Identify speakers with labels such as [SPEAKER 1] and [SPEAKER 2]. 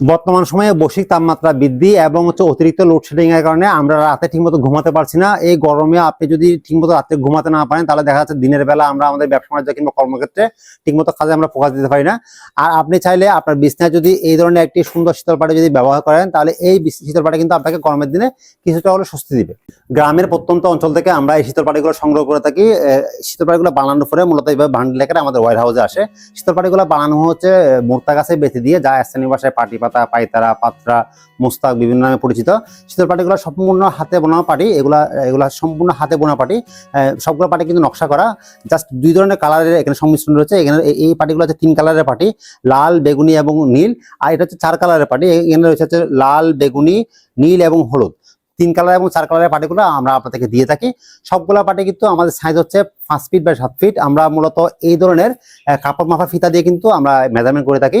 [SPEAKER 1] বর্তমান সময়ে বৈশ্বিক তাপমাত্রা বৃদ্ধি এবং হচ্ছে অতিরিক্ত লোডশেডিং এর কারণে আমরা রাতে ঠিকমতো ঘুমাতে পারছি না। এই গরমে আপনি যদি ঠিকমতো রাতে ঘুমাতে না পারেন, তাহলে দেখা যাচ্ছে দিনের বেলা আমরা আমাদের ব্যবসা বাণিজ্য কিংবা কর্মক্ষেত্রে ঠিকমতো কাজে আমরা ফোকাস দিতে পারি না। আর আপনি চাইলে আপনার বিছনায় যদি এই ধরনের একটি সুন্দর শীতল পাটি যদি ব্যবহার করেন, তাহলে এই শীতল পাটি কিন্তু আপনাকে গরমের দিনে কিছুটা হলে স্বস্তি দিবে। গ্রামের প্রত্যন্ত অঞ্চল থেকে আমরা এই শীতল পাটিগুলো সংগ্রহ করে থাকি। শীতল পাটিগুলো বানানোর পরে মূলত এইভাবে আকারে আমাদের ওয়ার হাউসে আসে। শীতল পাটিগুলো বানানো হচ্ছে মোর্তা গাছে বেঁচে দিয়ে যা স্থানীয় ভাষায় পাটি পাতা, পাইতারা, পাত্রা, মুস্তাক বিভিন্ন নামে পরিচিত। শীতল পাটিগুলো সম্পূর্ণ হাতে বোনা পাটি, এগুলা এগুলা সম্পূর্ণ হাতে বোনা পাটি। সবগুলো পাটি কিন্তু নকশা করা। জাস্ট দুই ধরনের কালারের এখানে সংমিশ্রণ রয়েছে। এখানে এই পাটিগুলো হচ্ছে তিন কালারের পাটি, লাল, বেগুনি এবং নীল। আর এটা হচ্ছে চার কালারের পাটি। এখানে রয়েছে হচ্ছে লাল, বেগুনি, নীল এবং হলুদ। তিন কালার এবং চার কালারের পাটিগুলো আমরা আপনাদেরকে দিয়ে থাকি। সবগুলা পাটি কিন্তু আমাদের সাইজ হচ্ছে পাঁচ ফিট বা সাত ফিট আমরা মূলত এই ধরনের কাপড় মাফা ফিতা দিয়ে কিন্তু আমরা মেজারমেন্ট করে থাকি।